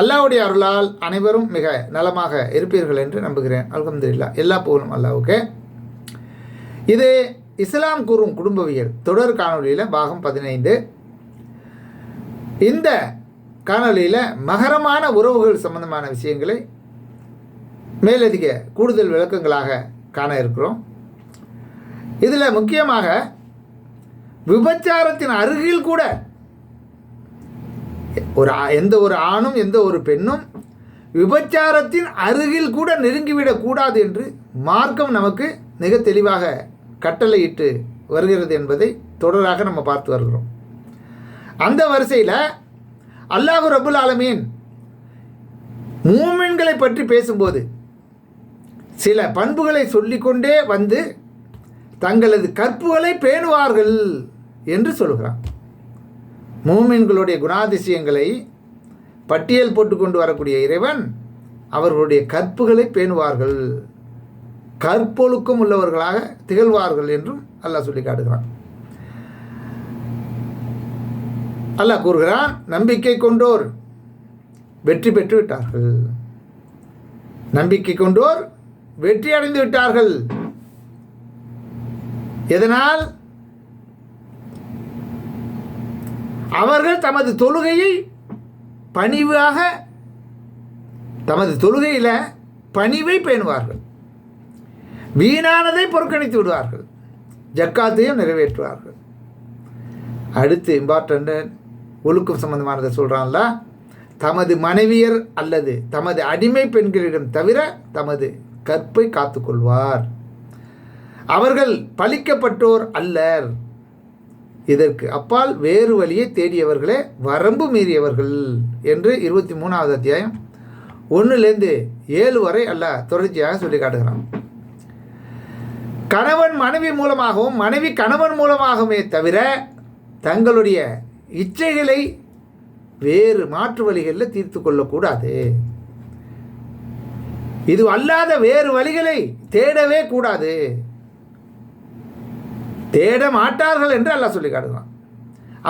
அல்லாவுடைய அருளால் அனைவரும் மிக நலமாக இருப்பீர்கள் என்று நம்புகிறேன். அலமதுல்லா எல்லா புகழும் அல்லாவுக்கு. இது இஸ்லாம் கூறும் குடும்பவியல். தொடர் காணொளியில் பாகம் பதினைந்து. இந்த காணொளியில் மகரமான உறவுகள் சம்பந்தமான விஷயங்களை மேலதிக கூடுதல் விளக்கங்களாக காண இருக்கிறோம். இதில் முக்கியமாக விபச்சாரத்தின் அருகில் கூட ஒரு எந்த ஒரு ஆணும் எந்த ஒரு பெண்ணும் விபச்சாரத்தின் அருகில் கூட நெருங்கிவிடக்கூடாது என்று மார்க்கம் நமக்கு மிக தெளிவாக கட்டளையிட்டு வருகிறது என்பதை தொடராக நம்ம பார்த்து வருகிறோம். அந்த வரிசையில் அல்லாஹு ரபுல் ஆலமீன் மூமின்களை பற்றி பேசும்போது சில பண்புகளை சொல்லிக்கொண்டே வந்து தங்களது கற்புகளை பேணுவார்கள் என்று சொல்கிறான். மூமின்களுடைய குணாதிசயங்களை பட்டியல் போட்டு கொண்டு வரக்கூடிய இறைவன் அவர்களுடைய கற்புகளை பேணுவார்கள். கற்பொழுக்கம் உள்ளவர்களாக திகழ்வார்கள் என்றும் அல்லாஹ் சொல்லி காட்டுகிறான். அல்லாஹ் கூறுகிறான் நம்பிக்கை கொண்டோர் வெற்றி பெற்று விட்டார்கள். நம்பிக்கை கொண்டோர் வெற்றி அடைந்து விட்டார்கள். எதனால்? அவர்கள் தமது தொழுகையை பணிவாக தமது தொழுகையில் பணிவை பேணுவார்கள். வீணானதை புறக்கணித்து விடுவார்கள். ஜக்காத்தையும் நிறைவேற்றுவார்கள். அடுத்து இம்பார்ட்டன்ட் ஒழுக்கம் சம்பந்தமானதை சொல்கிறான்ல தமது மனைவியர் அல்லது தமது அடிமை பெண்களிடம் தவிர தமது கற்பை காத்துக்கொள்வார். அவர்கள் பழிக்கப்பட்டோர் அல்லர். இதற்கு அப்பால் வேறு வழியை தேடியவர்களே வரம்பு மீறியவர்கள் என்று இருபத்தி மூணாவது அத்தியாயம் ஒன்றுலேருந்து ஏழு வரை அல்ல தொடர்ச்சியாக சொல்லி காட்டுகிறான். கணவன் மனைவி மூலமாகவும் மனைவி கணவன் மூலமாகவுமே தவிர தங்களுடைய இச்சைகளை வேறு மாற்று வழிகளில் தீர்த்து கொள்ளக்கூடாது. இது அல்லாத வேறு வழிகளை தேடவே கூடாது. தேட மாட்டார்கள் என்று அல்லாஹ் சொல்லி காட்டுகிறான்.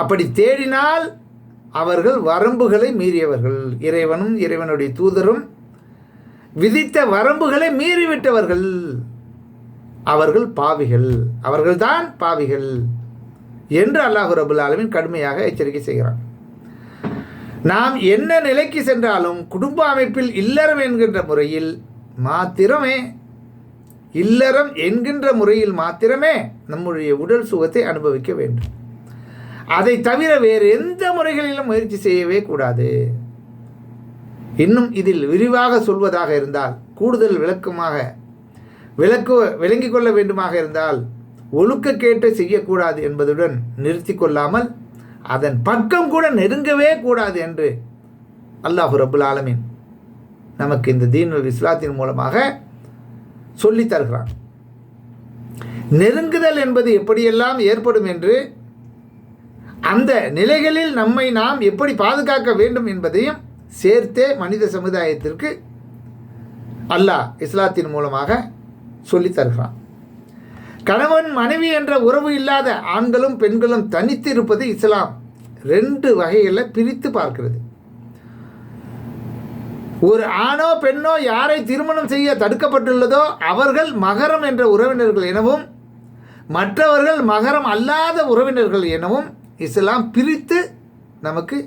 அப்படி தேடினால் அவர்கள் வரம்புகளை மீறியவர்கள். இறைவனும் இறைவனுடைய தூதரும் விதித்த வரம்புகளை மீறிவிட்டவர்கள். அவர்கள் பாவிகள். அவர்கள்தான் பாவிகள் என்று அல்லாஹு ரபுல் ஆலமின் கடுமையாக எச்சரிக்கை செய்கிறான். நாம் என்ன நிலைக்கு சென்றாலும் குடும்ப அமைப்பில் இல்லறம் என்கின்ற முறையில் மாத்திரமே இல்லறம் என்கின்ற முறையில் மாத்திரமே நம்முடைய உடல் சுகத்தை அனுபவிக்க வேண்டும். அதை தவிர வேறு எந்த முறைகளிலும் முயற்சி செய்யவே கூடாது. இன்னும் இதில் விரிவாக சொல்வதாக இருந்தால் கூடுதல் விளக்கமாக விளக்கு விளங்கிக் கொள்ள வேண்டுமாக இருந்தால் ஒழுக்கக்கேட்டை செய்யக்கூடாது என்பதுடன் நிறுத்தி கொள்ளாமல் அதன் பக்கம் கூட நெருங்கவே கூடாது என்று அல்லாஹு ரபுல் ஆலமின் நமக்கு இந்த தீன் இஸ்லாத்தின் மூலமாக சொல்லி தருகிறான். நெருங்குதல் என்பது எப்படியெல்லாம் ஏற்படும் என்று அந்த நிலைகளில் நம்மை நாம் எப்படி பாதுகாக்க வேண்டும் என்பதையும் சேர்த்தே மனித சமுதாயத்திற்கு அல்லாஹ் இஸ்லாத்தின் மூலமாக சொல்லித் தருகிறான். கணவன் மனைவி என்ற உறவு இல்லாத ஆண்களும் பெண்களும் தனித்து இருப்பது இஸ்லாம் ரெண்டு வகைகளில் பிரித்து பார்க்கிறது. ஒரு ஆணோ பெண்ணோ யாரை திருமணம் செய்ய தடுக்கப்பட்டுள்ளதோ அவர்கள் மகரம் என்ற உறவினர்கள் எனவும் மற்றவர்கள் மகரம் அல்லாத உறவினர்கள் எனவும் இஸ்லாம் பிரித்து நமக்கு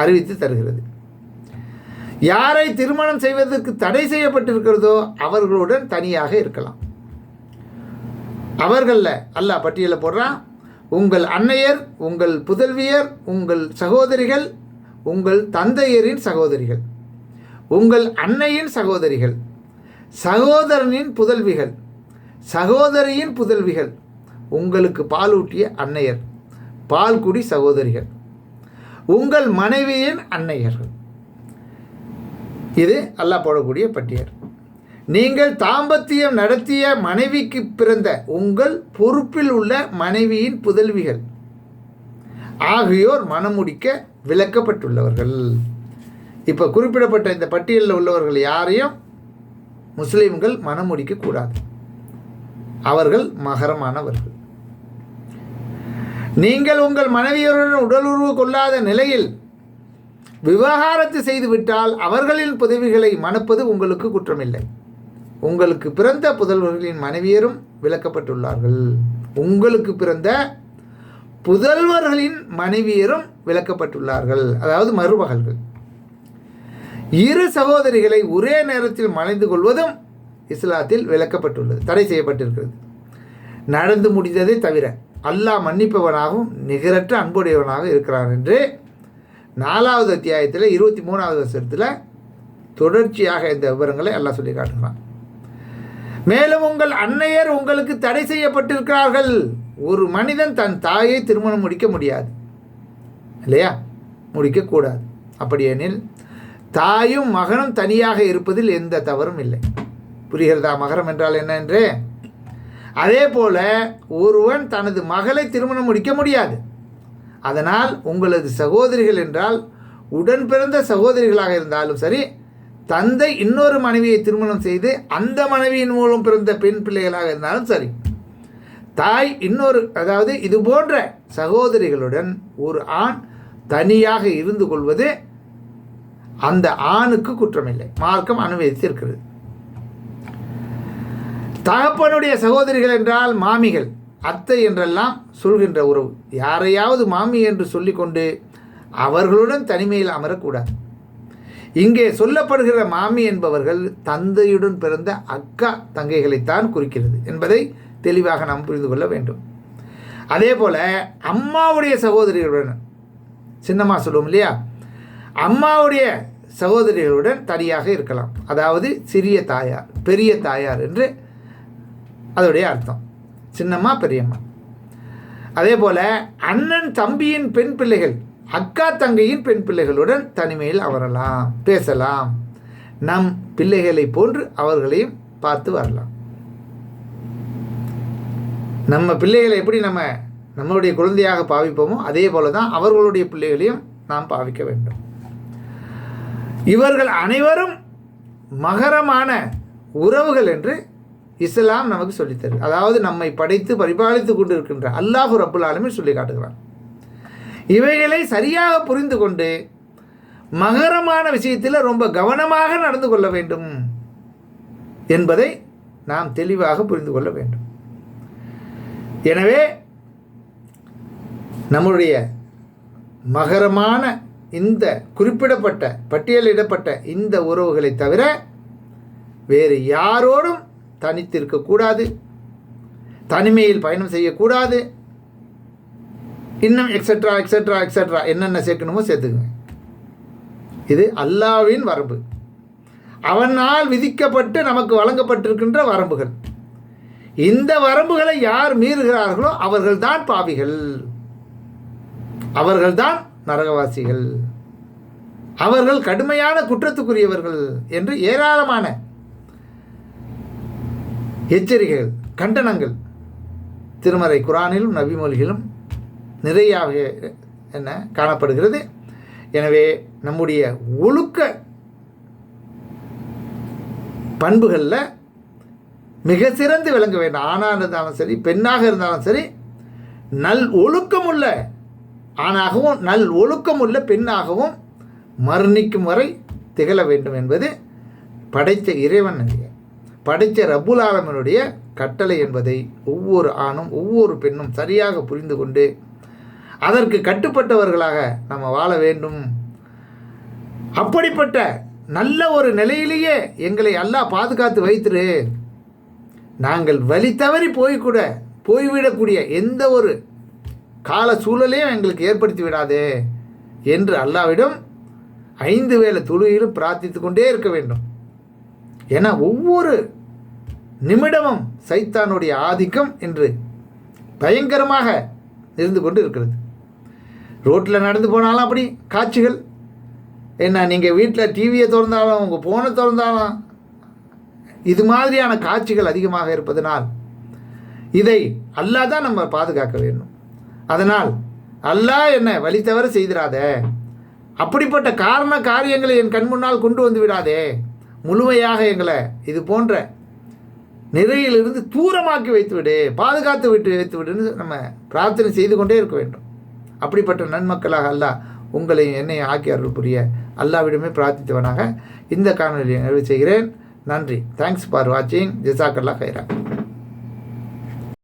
அறிவித்து தருகிறது. யாரை திருமணம் செய்வதற்கு தடை செய்யப்பட்டிருக்கிறதோ அவர்களுடன் தனியாக இருக்கலாம். அவர்களில் அல்லாஹ் பட்டியலை போடுறான். உங்கள் அன்னையர் உங்கள் புதல்வியர் உங்கள் சகோதரிகள் உங்கள் தந்தையரின் சகோதரிகள். உங்கள் அன்னையின் சகோதரிகள் சகோதரனின் புதல்விகள் சகோதரியின் புதல்விகள் உங்களுக்கு பாலூட்டிய அன்னையர் பால்குடி சகோதரிகள் உங்கள் மனைவியின் அன்னையர்கள். இது அல்லாஹ் போடக்கூடிய பட்டியல். நீங்கள் தாம்பத்தியம் நடத்திய மனைவிக்கு பிறந்த உங்கள் பொறுப்பில் உள்ள மனைவியின் புதல்விகள் ஆகியோர் மணமுடிக்க விளக்கப்பட்டுள்ளவர்கள். இப்போ குறிப்பிடப்பட்ட இந்த பட்டியலில் உள்ளவர்கள் யாரையும் முஸ்லீம்கள் மனம் கூடாது. அவர்கள் மகரமானவர்கள். நீங்கள் உங்கள் மனைவியருடன் உடலுறவு கொள்ளாத நிலையில் விவகாரத்து செய்துவிட்டால் அவர்களின் புதவிகளை மணப்பது உங்களுக்கு குற்றமில்லை. உங்களுக்கு பிறந்த புதல்வர்களின் மனைவியரும் விளக்கப்பட்டுள்ளார்கள். உங்களுக்கு பிறந்த புதல்வர்களின் மனைவியரும் விலக்கப்பட்டுள்ளார்கள் அதாவது மருமகள்கள். இரு சகோதரிகளை ஒரே நேரத்தில் மலைந்து கொள்வதும் இஸ்லாத்தில் விளக்கப்பட்டுள்ளது தடை செய்யப்பட்டிருக்கிறது. நடந்து முடிந்ததை தவிர அல்லாஹ் மன்னிப்பவனாகவும் நிகரற்ற அன்புடையவனாக இருக்கிறான் என்று நாலாவது அத்தியாயத்தில் இருபத்தி மூணாவது வருஷத்தில் தொடர்ச்சியாக இந்த விவரங்களை எல்லாம் சொல்லி காட்டுகிறான். மேலும் உங்கள் அன்னையர் உங்களுக்கு தடை செய்யப்பட்டிருக்கிறார்கள். ஒரு மனிதன் தன் தாயை திருமணம் முடிக்க முடியாது. இல்லையா? முடிக்கக்கூடாது. அப்படியெனில் தாயும் மகனும் தனியாக இருப்பதில் எந்த தவறும் இல்லை. புரிகிறதா? மகரம் என்றால் என்ன என்று? அதே போல ஒருவன் தனது மகளை திருமணம் முடிக்க முடியாது. அதனால் உங்களது சகோதரிகள் என்றால் உடன் பிறந்த சகோதரிகளாக இருந்தாலும் சரி தந்தை இன்னொரு மனைவியை திருமணம் செய்து அந்த மனைவியின் மூலம் பிறந்த பெண் பிள்ளைகளாக இருந்தாலும் சரி தாய் இன்னொரு அதாவது இது போன்ற சகோதரிகளுடன் ஒரு ஆண் தனியாக இருந்து கொள்வது அந்த ஆணுக்கு குற்றமில்லை. மார்க்கம் அனுமதித்திருக்கிறது. தகப்பனுடைய சகோதரிகள் என்றால் மாமிகள். அத்தை என்றெல்லாம் சொல்கின்ற உறவு. யாரையாவது மாமி என்று சொல்லிக்கொண்டு அவர்களுடன் தனிமையில் அமரக்கூடாது. இங்கே சொல்லப்படுகிற மாமி என்பவர்கள் தந்தையுடன் பிறந்த அக்கா தங்கைகளைத்தான் குறிக்கிறது என்பதை தெளிவாக நாம் புரிந்து கொள்ள வேண்டும். அதே போல் அம்மாவுடைய சகோதரிகளுடன் சின்னம்மா சொல்லுவோம் இல்லையா? அம்மாவுடைய சகோதரிகளுடன் தனியாக இருக்கலாம். அதாவது சிறிய தாயார் பெரிய தாயார் என்று அதோடைய அர்த்தம். சின்னம்மா பெரியம்மா. அதே போல் அண்ணன் தம்பியின் பெண் பிள்ளைகள் அக்கா தங்கையின் பெண் பிள்ளைகளுடன் தனிமையில் அவரலாம் பேசலாம். நம் பிள்ளைகளை போன்று அவர்களையும் பார்த்து வரலாம். நம்ம பிள்ளைகளை எப்படி நம்ம நம்மளுடைய குழந்தையாக பாவிப்போமோ அதே போல தான் அவர்களுடைய பிள்ளைகளையும் நாம் பாவிக்க வேண்டும். இவர்கள் அனைவரும் மகரமான உறவுகள் என்று இஸ்லாம் நமக்கு சொல்லித்தரு. அதாவது நம்மை படைத்து பரிபாலித்து கொண்டு இருக்கின்ற அல்லாஹு ரப்புல் சொல்லி காட்டுகிறான். இவைகளை சரியாக புரிந்து கொண்டு மகரமான விஷயத்தில் ரொம்ப கவனமாக நடந்து கொள்ள வேண்டும் என்பதை நாம் தெளிவாக புரிந்து கொள்ள வேண்டும். எனவே நம்முடைய மகரமான இந்த குறிப்பிடப்பட்ட பட்டியலிடப்பட்ட இந்த உறவுகளை தவிர வேறு யாரோடும் தனித்திருக்கக்கூடாது தனிமையில் பயணம் செய்யக்கூடாது இன்னும் எக்ஸட்ரா எக்ஸட்ரா எக்ஸட்ரா என்னென்ன சேர்க்கணுமோ சேர்த்துக்குங்க. இது அல்லாவின் வரம்பு. அவனால் விதிக்கப்பட்டு நமக்கு வழங்கப்பட்டிருக்கின்ற வரம்புகள். இந்த வரம்புகளை யார் மீறுகிறார்களோ அவர்கள்தான் பாவிகள். அவர்கள்தான் நரகவாசிகள். அவர்கள் கடுமையான குற்றத்துக்குரியவர்கள் என்று ஏராளமான எச்சரிக்கைகள் கண்டனங்கள் திருமறை குரானிலும் நபிமொழிகளும் நிறையாக என்ன காணப்படுகிறது. எனவே நம்முடைய ஒழுக்க பண்புகளில் மிக சிறந்து விளங்க வேண்டும். ஆணாக இருந்தாலும் சரி பெண்ணாக இருந்தாலும் சரி நல் ஒழுக்கமுள்ள ஆணாகவும் நல் ஒழுக்கமுள்ள பெண்ணாகவும் மரணிக்கும் வரை திகழ வேண்டும் என்பது படைத்த இறைவன் படைத்த ரபுல் ஆலமனுடைய கட்டளை என்பதை ஒவ்வொரு ஆணும் ஒவ்வொரு பெண்ணும் சரியாக புரிந்து கொண்டு அதற்கு கட்டுப்பட்டவர்களாக நம்ம வாழ வேண்டும். அப்படிப்பட்ட நல்ல ஒரு நிலையிலேயே எங்களை எல்லாம் பாதுகாத்து வைத்திரு. நாங்கள் வழி தவறி போய்கூட போய்விடக்கூடிய எந்த ஒரு கால சூழலையும் எங்களுக்கு ஏற்படுத்தி விடாதே என்று அல்லாவிடம் ஐந்து வேலை தொழுகையிலும் பிரார்த்தித்து கொண்டே இருக்க வேண்டும். ஏன்னா ஒவ்வொரு நிமிடமும் சைத்தானுடைய ஆதிக்கம் என்று பயங்கரமாக இருந்து கொண்டு இருக்கிறது. ரோட்டில் நடந்து போனாலும் அப்படி காட்சிகள். என்ன நீங்கள் வீட்டில் டிவியை திறந்தாலும் உங்கள் ஃபோனை திறந்தாலும் இது மாதிரியான காட்சிகள் அதிகமாக இருப்பதனால் இதை அல்லாஹ் தான் நம்ம பாதுகாக்க வேண்டும். அதனால் அல்லா என்ன வழி தவற செய்திடாத அப்படிப்பட்ட காரண காரியங்களை என் கண் முன்னால் கொண்டு வந்து விடாதே. முழுமையாக எங்களை இது போன்ற நிறையிலிருந்து தூரமாக்கி வைத்து விடு பாதுகாத்து விட்டு வைத்து விடுன்னு நம்ம பிரார்த்தனை செய்து கொண்டே இருக்க வேண்டும். அப்படிப்பட்ட நன்மக்களாக அல்லா உங்களை என்னை ஆக்கி அருள் புரிய அல்லாவிடமே பிரார்த்தித்தவனாக இந்த காணொலியை நிறைவு செய்கிறேன். நன்றி. தேங்க்ஸ் ஃபார் வாட்சிங் ஜிசாக்கல்லா கைரா.